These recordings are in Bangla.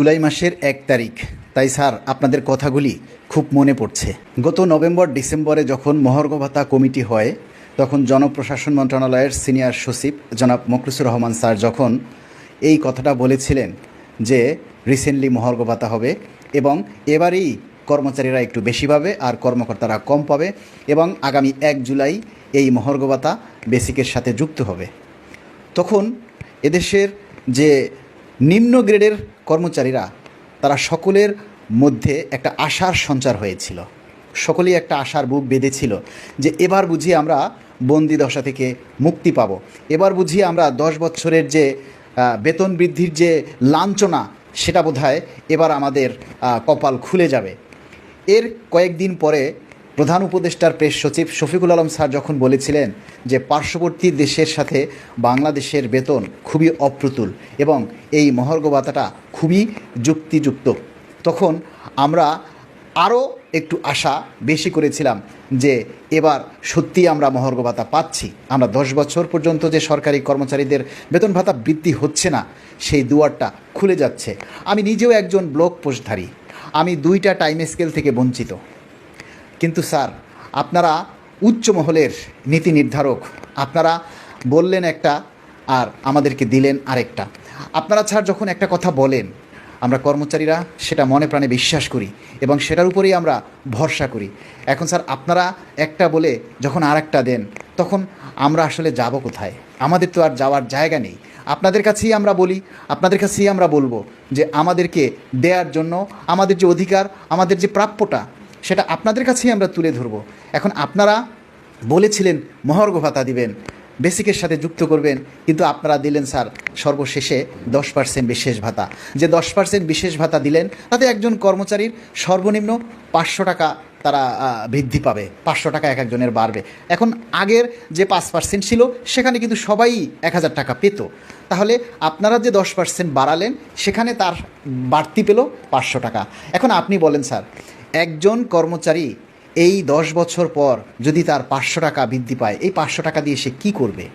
জুলাই মাসের এক তারিখ। তাই স্যার, আপনাদের কথাগুলি খুব মনে পড়ছে। গত নভেম্বর ডিসেম্বরে যখন মহর্ঘ ভাতা কমিটি হয়, তখন জনপ্রশাসন মন্ত্রণালয়ের সিনিয়র সচিব জনাব মকলুসুর রহমান স্যার যখন এই কথাটা বলেছিলেন যে রিসেন্টলি মহর্ঘ ভাতা হবে এবং এবারেই কর্মচারীরা একটু বেশি পাবে আর কর্মকর্তারা কম পাবে এবং আগামী এক জুলাই এই মহর্ঘ ভাতা বেসিকের সাথে যুক্ত হবে। তখন এদেশের যে নিম্ন গ্রেডের কর্মচারীরা, তারা সকলের মধ্যে একটা আশার সঞ্চার হয়েছিল। সকলেই একটা আশার বুক বেঁধেছিল যে এবার বুঝি আমরা বন্দি দশা থেকে মুক্তি পাব। এবার বুঝি আমরা দশ বছরের যে বেতন বৃদ্ধির যে লাঞ্ছনা, সেটা বোধহয় এবার আমাদের কপাল খুলে যাবে। এর কয়েকদিন পরে প্রধান উপদেষ্টার প্রেস সচিব শফিকুল আলম স্যার যখন বলেছিলেন যে পার্শ্ববর্তী দেশের সাথে বাংলাদেশের বেতন খুবই অপ্রতুল এবং এই মহর্ঘ ভাতাটা খুবই যুক্তিযুক্ত, তখন আমরা আরও একটু আশা বেশি করেছিলাম যে এবার সত্যি আমরা মহর্গ ভাতা পাচ্ছি। আমরা দশ বছর পর্যন্ত যে সরকারি কর্মচারীদের বেতন ভাতা বৃদ্ধি হচ্ছে না, সেই দুয়ারটা খুলে যাচ্ছে। আমি নিজেও একজন ব্লক পোস্টধারী। আমি দুইটা টাইম স্কেল থেকে বঞ্চিত। কিন্তু স্যার, আপনারা উচ্চ মহলের নীতি নির্ধারক, আপনারা বললেন একটা আর আমাদেরকে দিলেন আরেকটা। আপনারা স্যার যখন একটা কথা বলেন, আমরা কর্মচারীরা সেটা মনে প্রাণে বিশ্বাস করি এবং সেটার উপরেই আমরা ভরসা করি। এখন স্যার, আপনারা একটা বলে যখন আরেকটা দেন, তখন আমরা আসলে যাব কোথায়? আমাদের তো আর যাওয়ার জায়গা নেই। আপনাদের কাছেই আমরা বলি, আপনাদের কাছেই আমরা বলব যে আমাদেরকে দেওয়ার জন্য, আমাদের যে অধিকার, আমাদের যে প্রাপ্যটা সেটা আপনাদের কাছেই আমরা তুলে ধরব। এখন আপনারা বলেছিলেন মহর্ঘ ভাতা দিবেন, বেসিকের সাথে যুক্ত করবেন, কিন্তু আপনারা দিলেন স্যার সর্বশেষে দশ পার্সেন্ট বিশেষ ভাতা। যে দশ পার্সেন্ট বিশেষ ভাতা দিলেন, তাতে একজন কর্মচারীর সর্বনিম্ন পাঁচশো টাকা তারা বৃদ্ধি পাবে, পাঁচশো টাকা এক একজনের বাড়বে। এখন আগের যে পাঁচ পার্সেন্ট ছিল, সেখানে কিন্তু সবাই এক হাজার টাকা পেত। তাহলে আপনারা যে দশ পার্সেন্ট বাড়ালেন, সেখানে তার বাড়তি পেল পাঁচশো টাকা। এখন আপনি বলেন স্যার একজন কর্মচারী এই দশ বছর পর যদি তার পাঁচশো টাকা বৃদ্ধি পায়, এই পাঁচশো টাকা দিয়ে সে কী করবে?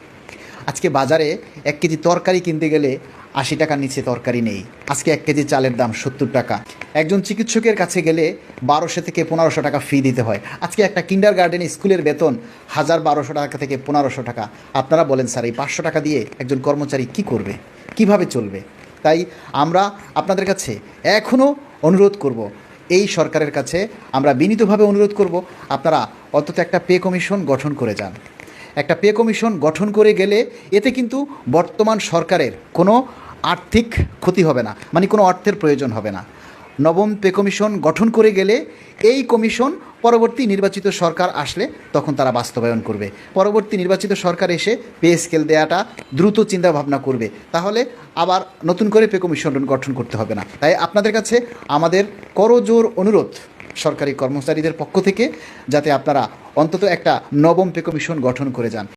আজকে বাজারে এক কেজি তরকারি কিনতে গেলে আশি টাকার নিচে তরকারি নেই। আজকে এক কেজি চালের দাম সত্তর টাকা। একজন চিকিৎসকের কাছে গেলে বারোশো থেকে পনেরোশো টাকা ফি দিতে হয়। আজকে একটা কিন্ডার গার্ডেন স্কুলের বেতন হাজার বারোশো টাকা থেকে পনেরোশো টাকা। আপনারা বলেন, স্যার, এই পাঁচশো টাকা দিয়ে একজন কর্মচারী কি করবে? কীভাবে চলবে? তাই আমরা আপনাদের কাছে এখনও অনুরোধ করব এই সরকারের কাছে আমরা বিনীতভাবে অনুরোধ করব, আপনারা অন্তত একটা পে কমিশন গঠন করে যান। একটা পে কমিশন গঠন করে গেলে এতে কিন্তু বর্তমান সরকারের কোনো আর্থিক ক্ষতি হবে না মানে কোনো অর্থের প্রয়োজন হবে না। নবম পে কমিশন গঠন করে গেলে এই কমিশন পরবর্তী নির্বাচিত সরকার আসলে তখন তারা বাস্তবায়ন করবে। পরবর্তী নির্বাচিত সরকার এসে পে স্কেল দেওয়াটা দ্রুত চিন্তা ভাবনা করবে। তাহলে আবার নতুন করে পে কমিশন গঠন করতে হবে না। তাই আপনাদের কাছে আমাদের করজোর অনুরোধ সরকারি কর্মচারীদের পক্ষ থেকে যাতে আপনারা অন্তত একটা নবম পে কমিশন গঠন করে যান।